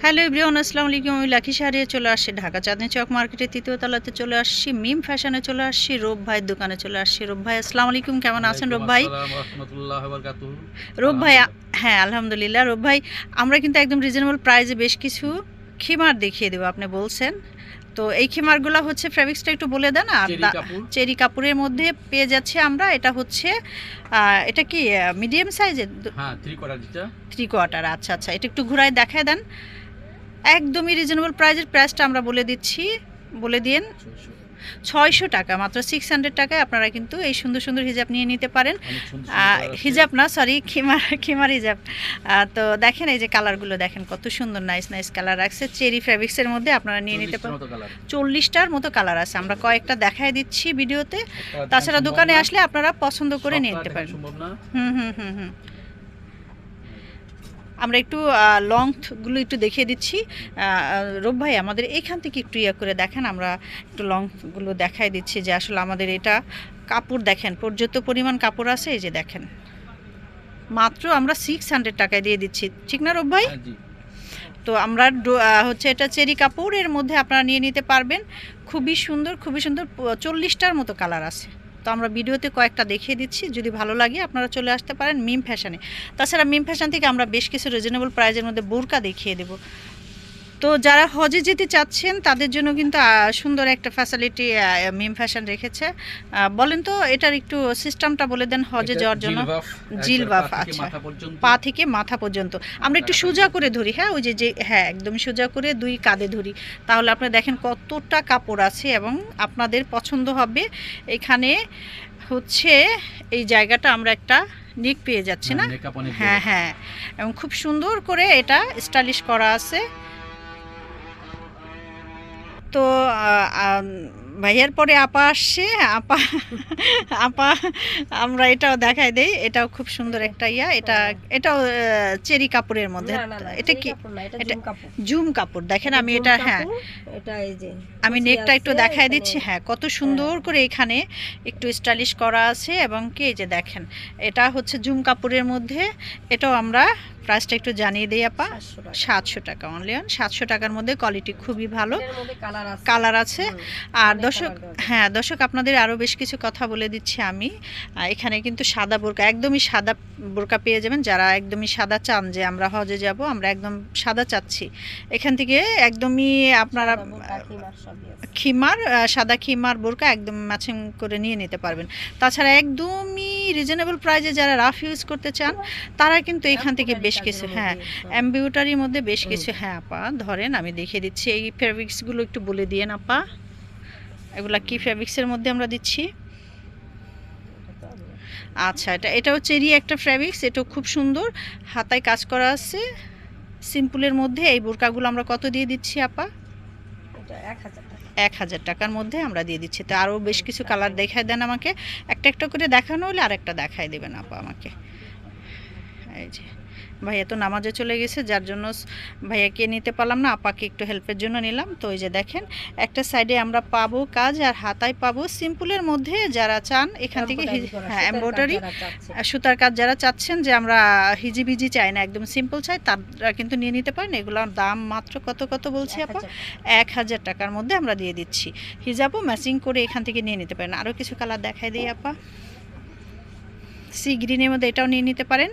Hello ইব্রিয়ান আসসালামু আলাইকুম। আমি লাকি শাহরিয়া চলে আসছি ঢাকা চাঁদনি চক মার্কেটের তৃতীয় তলাতে। চলে আসছি মিম ফ্যাশনে চলে আসছি রূপ ভাইয়ের দোকানে চলে আসছি রূপ ভাই। আসসালামু আলাইকুম কেমন আছেন রূপ ভাই? রূপ ভাই হ্যাঁ আলহামদুলিল্লাহ। রূপ ভাই আমরা কিন্তু একদম রিজনেবল প্রাইসে বেশ কিছু খিমার দেখিয়ে দেবো আপনি বলছেন। তো এই খিমারগুলো হচ্ছে ফেব্রিক্সটা একটু বলে দেন আর চেরি কাপড়ের মধ্যে পেয়ে যাচ্ছে আমরা। এটা হচ্ছে এটা কি মিডিয়াম সাইজের থ্রি কোয়ার্টার আচ্ছা আচ্ছা। এটা একটু ঘুরায় দেখায় দেন। একদমই রিজনেবল প্রাইজের প্রাইসটা আমরা বলে দিচ্ছি বলে দিন ছয়শো টাকা মাত্র সিক্স হান্ড্রেড টাকায় আপনারা কিন্তু এই সুন্দর সুন্দর হিজাব নিয়ে নিতে পারেন। হিজাব না সরি খিমার খিমার হিজাব। তো দেখেন এই যে কালারগুলো দেখেন কত সুন্দর নাইস নাইস কালার আছে। চেরি ফ্যাব্রিক্সের মধ্যে আপনারা নিয়ে নিতে পারেন চল্লিশটার মতো কালার আছে। আমরা কয়েকটা দেখায় দিচ্ছি ভিডিওতে। তাছাড়া দোকানে আসলে আপনারা পছন্দ করে নিয়ে নিতে পারেন। হুম হুম হুম হুম। আমরা একটু লংথগুলো একটু দেখিয়ে দিচ্ছি। রূপ ভাই আমাদের এখান থেকে একটু ইয়ে করে দেখেন আমরা একটু লংগুলো দেখাই দিচ্ছি যে আসলে আমাদের এটা কাপড় দেখেন পর্যাপ্ত পরিমাণ কাপড় আছে এই যে দেখেন। মাত্র আমরা সিক্স হান্ড্রেড টাকায় দিয়ে দিচ্ছি। ঠিক না রূপ ভাই? হ্যাঁ, তো আমরা হচ্ছে এটা চেরি কাপড় এর মধ্যে আপনারা নিয়ে নিতে পারবেন। খুবই সুন্দর খুবই সুন্দর চল্লিশটার মতো কালার আছে। তো আমরা ভিডিওতে কয়েকটা দেখিয়ে দিচ্ছি, যদি ভালো লাগে আপনারা চলে আসতে পারেন মিম ফ্যাশনে। তাছাড়া মিম ফ্যাশন থেকে আমরা বেশ কিছু রিজনেবল প্রাইজের মধ্যে বোরকা দেখিয়ে দেব। তো যারা হজে যেতে চাচ্ছেন তাদের জন্য কিন্তু সুন্দর একটা ফ্যাসিলিটি মিম ফ্যাশন রেখেছে। বলেন তো এটার একটু সিস্টেমটা বলে দেন হজে যাওয়ার জন্য। জিলবাফ, আচ্ছা। মাথা পর্যন্ত। পা থেকে মাথা পর্যন্ত। আমরা একটু সোজা করে ধরি হ্যাঁ ওই যে যে হ্যাঁ একদম সোজা করে দুই কাঁধে ধরি। তাহলে আপনারা দেখেন কতটা কাপড় আছে এবং আপনাদের পছন্দ হবে। এখানে হচ্ছে এই জায়গাটা আমরা একটা নিক পেয়ে যাচ্ছি না? হ্যাঁ, অনেক হ্যাঁ। হ্যাঁ এবং খুব সুন্দর করে এটা স্টাইলিশ করা আছে। তো ভাইয়ার পরে আপা আসছে আপা আপা আমরা এটাও দেখাই দেই এটাও খুব সুন্দর একটা ইয়া এটা এটাও চেরি কাপড়ের মধ্যে। এটা কি? এটা জুম কাপড়। দেখেন আমি এটা হ্যাঁ। এটা আমি নেকটা একটু দেখাই দিচ্ছি হ্যাঁ কত সুন্দর করে এখানে একটু স্টাইলিশ করা আছে এবং কি এই যে দেখেন এটা হচ্ছে জুম কাপড়ের মধ্যে এটাও আমরা প্রাইসটা একটু জানিয়ে দিই আপা। সাতশো টাকা। অনলি সাতশো টাকার মধ্যে কোয়ালিটি খুবই ভালো। কালার আছে। আর দর্শক। হ্যাঁ দর্শক আপনাদের আরও বেশ কিছু কথা বলে দিচ্ছি আমি। এখানে কিন্তু সাদা বোরকা একদমই সাদা বোরকা পেয়ে যাবেন যারা একদমই সাদা চান যে আমরা হজে যাব আমরা একদম সাদা চাচ্ছি। এখান থেকে একদমই আপনারা খিমার সাদা খিমার বোরকা একদম ম্যাচিং করে নিয়ে নিতে পারবেন। তাছাড়া একদমই রিজনেবল প্রাইজে যারা রাফ ইউজ করতে চান তারা কিন্তু এখান থেকে বেশ কিছু হ্যাঁ। এমবিউটারির মধ্যে বেশ কিছু হ্যাঁ আপা ধরেন আমি দেখিয়ে দিচ্ছি এই ফেব্রিক্সগুলো একটু বলে দিয়েন আপা। এগুলা কি ফেব্রিক্সের মধ্যে আমরা দিচ্ছি? আচ্ছা এটা এটাও চেরি একটা ফেব্রিক্স এটাও খুব সুন্দর। হাতায় কাজ করা আছে। সিম্পলের মধ্যে এই বোরকাগুলো আমরা কত দিয়ে দিচ্ছি আপা? এটা 1000 এক হাজার টাকার মধ্যে আমরা দিয়ে দিচ্ছি। তো আরও বেশ কিছু কালার দেখায় দেন আমাকে। একটা একটা করে দেখানো হলে আর একটা দেখায় দেবেন আপা আমাকে। এই যে। ভাইয়া তো নামাজে চলে গেছে যার জন্য ভাইয়াকে নিতে পারলাম না আপাকে একটু হেল্পের জন্য নিলাম। তো এই যে দেখেন একটা সাইডে আমরা পাবো কাজ আর হাতায় পাবো সিম্পলের মধ্যে যারা চান এখান থেকে হ্যাঁ এম্ব্রয়ডারি সুতার কাজ যারা চাচ্ছেন যে আমরা হিজিবিজি চাই না একদম সিম্পল চাই তারা কিন্তু নিয়ে নিতে পারেন। এগুলোর দাম মাত্র কত কত বলছি আপা? এক হাজার টাকার মধ্যে আমরা দিয়ে দিচ্ছি। হিজাবও ম্যাচিং করে এখান থেকে নিয়ে নিতে পারেন। আরও কিছু কালার দেখাই দিই আপা। সি গ্রিনের মধ্যে এটাও নিয়ে নিতে পারেন।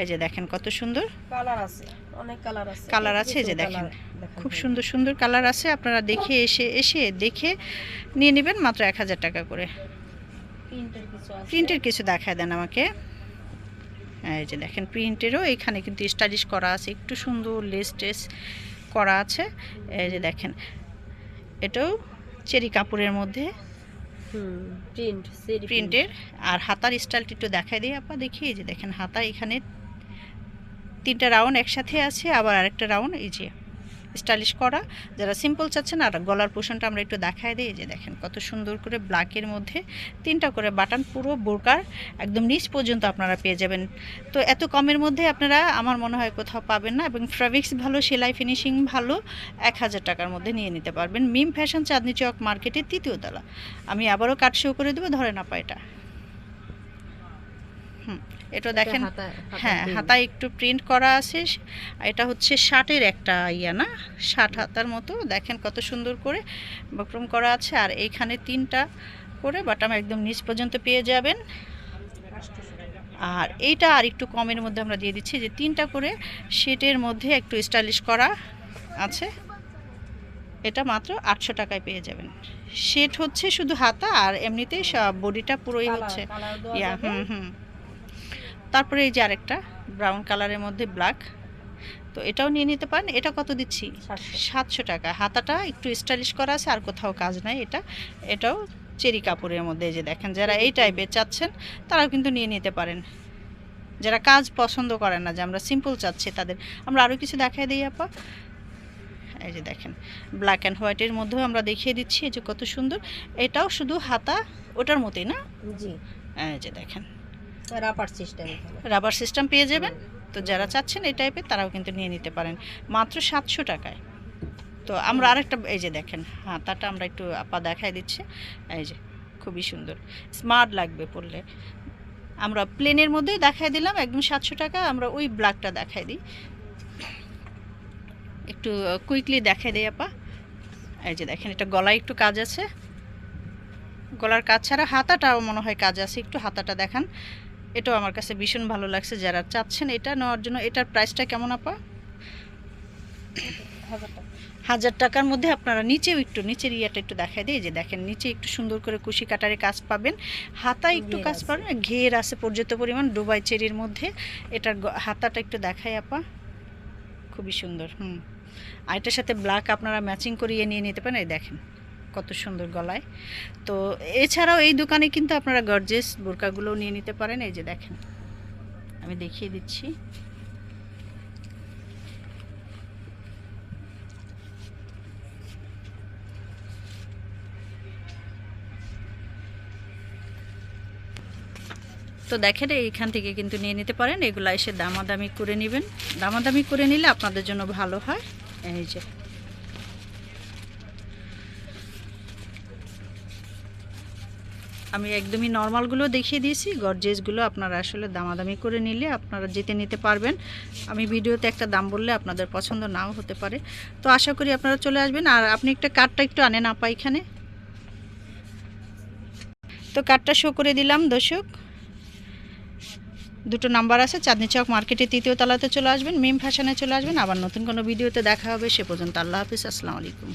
এই যে দেখেন কত সুন্দর। কালার আছে অনেক কালার আছে। কালার আছে, এই যে দেখেন। খুব সুন্দর সুন্দর কালার আছে। আপনারা দেখে এসে এসে দেখে নিয়ে নেবেন মাত্র এক হাজার টাকা করে। প্রিন্টের কিছু আছে? প্রিন্টের কিছু দেখায় দেন আমাকে। এই যে দেখেন প্রিন্টেরও এখানে কিন্তু স্টাইলিশ করা আছে একটু সুন্দর লেস টেস করা আছে। এই যে দেখেন এটাও চেরি কাপড়ের মধ্যে প্রিন্টের। আর হাতার স্টাইলটি একটু দেখাই দিই আপা দেখি এই যে দেখেন হাতা এখানে তিনটা রাউন্ড একসাথে আছে আবার আরেকটা রাউন্ড এই যে স্টাইলিশ করা। যারা সিম্পল চাচ্ছেন আর গলার পোষণটা আমরা একটু দেখাই দিই যে দেখেন কত সুন্দর করে ব্ল্যাকের মধ্যে তিনটা করে বাটন পুরো বোরকার একদম নিচ পর্যন্ত আপনারা পেয়ে যাবেন। তো এত কমের মধ্যে আপনারা আমার মনে হয় কোথাও পাবেন না এবং ফ্যাব্রিক্স ভালো, সেলাই ফিনিশিং ভালো, এক হাজার টাকার মধ্যে নিয়ে নিতে পারবেন। মিম ফ্যাশন চাঁদনি চক মার্কেটের তৃতীয় তলা। আমি আবারও কাট শো করে দেবো ধরে না পায়টা এটা দেখেন হ্যাঁ হাতায় একটু প্রিন্ট করা আছে এটা হচ্ছে শার্টের একটা ইয়া না? শার্ট হাতার মতো দেখেন কত সুন্দর করে বক্রম করা আছে আর এইখানে তিনটা করে বাটাম একদম নিচ পর্যন্ত পেয়ে যাবেন। আর এইটা আর একটু কমের মধ্যে আমরা দিয়ে দিচ্ছি যে তিনটা করে শেটের মধ্যে একটু স্টাইলিশ করা আছে এটা মাত্র আটশো টাকায় পেয়ে যাবেন। শেট হচ্ছে শুধু হাতা আর এমনিতেই সব বডিটা পুরোই হচ্ছে ইয়া হুম হুম। তারপরে এই যে আরেকটা ব্রাউন কালারের মধ্যে ব্ল্যাক তো এটাও নিয়ে নিতে পারেন। এটা কত দিচ্ছি? সাতশো। টাকা। হাতাটা একটু স্টাইলিশ করা আছে আর কোথাও কাজ নাই এটা। এটাও চেরি কাপড়ের মধ্যে এই যে দেখেন যারা এই টাইপের চাচ্ছেন তারাও কিন্তু নিয়ে নিতে পারেন। যারা কাজ পছন্দ করেন না যে আমরা সিম্পল চাচ্ছি তাদের। আমরা আরও কিছু দেখাই দিই আপা। এই যে দেখেন ব্ল্যাক অ্যান্ড হোয়াইটের মধ্যেও আমরা দেখিয়ে দিচ্ছি এই যে কত সুন্দর। এটাও শুধু হাতা ওটার মতোই না? জি। এই যে দেখেন। রাবার সিস্টেম রাবার সিস্টেম পেয়ে যাবেন। তো যারা চাচ্ছেন এই টাইপের তারাও কিন্তু নিয়ে নিতে পারেন। মাত্র সাতশো টাকায়। তো আমরা আরেকটা, এই যে দেখেন হাতাটা আমরা একটু আপা দেখাই দিচ্ছে। এই যে, খুবই সুন্দর। স্মার্ট লাগবে পরলে। আমরা প্লেনের মধ্যেই দেখাই দিলাম, একদম সাতশো টাকা। আমরা ওই ব্ল্যাকটা দেখাই দিই। একটু কুইকলি দেখাই দিই আপা। এই যে দেখেন, এটা গলায় একটু কাজ আছে। গলার কাজ ছাড়া হাতাটাও মনে হয় কাজ আছে। একটু হাতাটা দেখান। এটাও আমার কাছে ভীষণ ভালো লাগছে যারা চাচ্ছেন এটা নেওয়ার জন্য। এটার প্রাইসটা কেমন আপা? হাজার টাকার মধ্যে আপনারা নিচেও একটু নিচের ইয়েটা একটু দেখাই দিই। যে দেখেন নিচে একটু সুন্দর করে কুশি কাটারে কাজ পাবেন। হাতা একটু কাজ পাবেন। ঘের আছে পর্যাপ্ত পরিমাণ ডুবাই চেরির মধ্যে। এটার হাতাটা একটু দেখাই আপা। খুবই সুন্দর হুম। আর এটার সাথে ব্ল্যাক আপনারা ম্যাচিং করিয়ে নিয়ে নিতে পারেন। এই দেখেন কত সুন্দর গলায়। তো এছাড়াও এই দোকানে কিন্তু আপনারা গর্জেস বোরকাগুলোও নিয়ে নিতে পারেন। এই যে দেখেন, আমি দেখিয়ে দিচ্ছি। তো দেখেন, এইখান থেকে কিন্তু নিয়ে নিতে পারেন। এগুলো এসে দামাদামি করে নেবেন। দামাদামি করে নিলে আপনাদের জন্য ভালো হয়। এই যে আমি একদমই নর্মালগুলো দেখিয়ে দিয়েছি গর্জেসগুলো আপনারা আসলে দামাদামি করে নিলে আপনারা যেতে নিতে পারবেন। আমি ভিডিওতে একটা দাম বললে আপনাদের পছন্দ নাও হতে পারে। তো আশা করি আপনারা চলে আসবেন। আর আপনি একটা কার্ডটা একটু আনেন আপা এখানে। তো কার্ডটা শো করে দিলাম দর্শক। দুটো নাম্বার আছে, চাঁদনি চক মার্কেটে তৃতীয় তলাতে চলে আসবেন মিম ফ্যাশনে চলে আসবেন। আবার নতুন কোনো ভিডিওতে দেখা হবে, সে পর্যন্ত আল্লাহ হাফিজ, আসসালামু আলাইকুম।